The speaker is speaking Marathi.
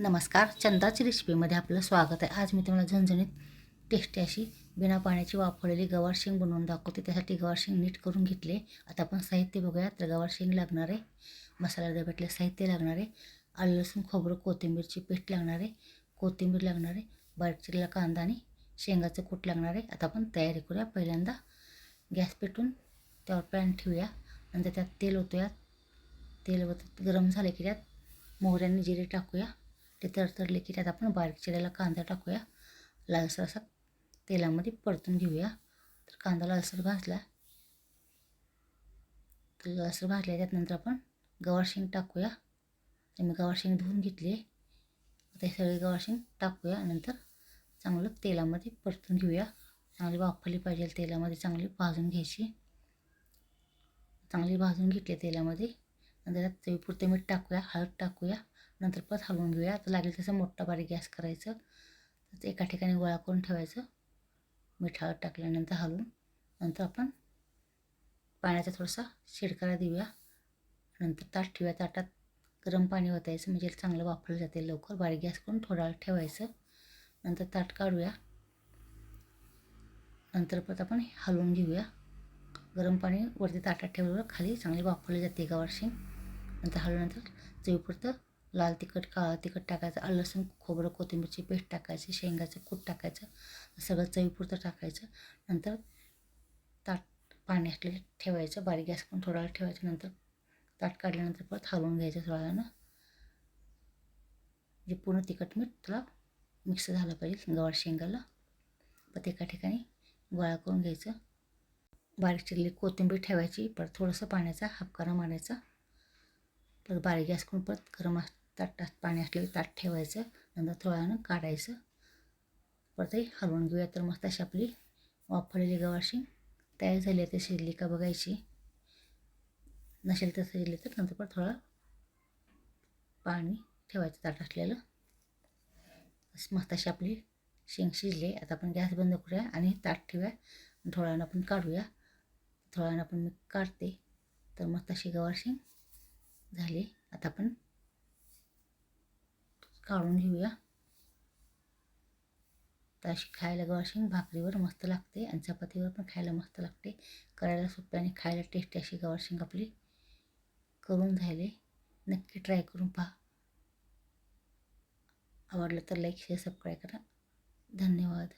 नमस्कार चंदाची रेसिपीमध्ये आपलं स्वागत आहे. आज मी तुम्हाला झणझणीत टेस्टी अशी बिना पाण्याची वाफवलेली गवार शेंग बनवून दाखवते. त्यासाठी गवार शेंग नीट करून घेतले. आता आपण साहित्य बघूया तर गवार शेंग लागणार आहे. मसाला डब्यातले साहित्य लागणार आहे. आलं लसूण खोबरं कोथिंबीरची पेस्ट लागणार आहे. कोथिंबीर लागणार आहे. बारीक चिरलेला कांदा आणि शेंगाचं कूट लागणार आहे. आता आपण तयारी करूया. पहिल्यांदा गॅस पेटून त्यावर पॅन ठेवूया. नंतर त्यात तेल ओतूया तेल ओत गरम झाले की त्यात मोहऱ्याने जिरे टाकूया. ते तरतरले की त्यात आपण बारीक चिरायला कांदा टाकूया. लालसर असा तेलामध्ये परतून घेऊया. तर कांदा लालसर भाजला. तर लालसर त्यात त्यातनंतर आपण गवार शेंग टाकूया. तर मी गवार शेंग धुवून घेतली. आता हे सगळे गवार शेंग टाकूया नंतर चांगलं तेलामध्ये परतून घेऊया. चांगली वाफरली पाहिजे तेलामध्ये चांगली भाजून घ्यायची. चांगली भाजून घेतली तेलामध्ये. नंतर त्यात चवीपुरते मीठ टाकूया हळद टाकूया. नंतर परत हलवून घेऊया. आता लागेल तसं मोठा बारीक गॅस करायचं. एका ठिकाणी गोळा करून ठेवायचं. मीठ हळद टाकल्यानंतर हलवून. नंतर आपण पाण्याचा थोडासा शिडकारा देऊया. नंतर ताट ठेवूया. ताटात गरम पाणी ओतायचं. म्हणजे चांगलं वापरलं जाते लवकर. बारीक गॅस करून थोडा वेळ ठेवायचं. नंतर ताट काढूया. नंतर परत आपण हलवून घेऊया. गरम पाणी वरती ताटात ठेवल्यावर खाली चांगली वापरली जाते एका वर्षी. नंतर हलवल्यानंतर चवीपुरतं लाल तिखट काळं तिखट टाकायचं. आलं लसूण खोबरं कोथिंबीरची पेस्ट टाकायची शेंगाचं कूट टाकायचं सगळं चवीपुरतं टाकायचं. नंतर ताट पाणी असलेलं ठेवायचं बारीक गॅस करून थोडा वेळ ठेवायचं. नंतर ताट काढल्यानंतर परत हलवून घ्यायचं थोड्या वेळानं जे पूर्ण तिखट मीठ त्याला मिक्स झालं पाहिजे गवार शेंगाला. परत एका ठिकाणी गोळा करून घ्यायचं. बारीक चिरली कोथिंबीर ठेवायची परत थोडंसं पाण्याचा हापकारा मारायचा परत बारीक गॅस करून परत गरम ताटात पाणी असलेलं ताट ठेवायचं नंतर थोड्यानं काढायचं. परत हलवून घेऊया. तर मस्त अशी आपली वाफरलेली गवारशी तयार झाली आहे. तर शिजली का बघायची. नसेल तर शिजली तर नंतर परत थोडं पाणी ठेवायचं ताट असलेलं. मस्त अशी आपली शेंग शिजली आता आपण गॅस बंद करूया आणि ताट ठेवूया. थोड्यानं आपण काढूया. थोड्यानं आपण मी काढते. तर मस्त अशी गवार शेंग झाली. आता आपण काढून घेऊया. तर अशी खायला गवाशिंग भाकरीवर मस्त लागते आणि चपातीवर पण खायला मस्त लागते. करायला सोपे आणि खायला टेस्टी अशी गवाशिंग आपली करून झाले. नक्की ट्राय करून पहा. आवडलं तर लाईक शेअर सबस्क्राईब करा. धन्यवाद.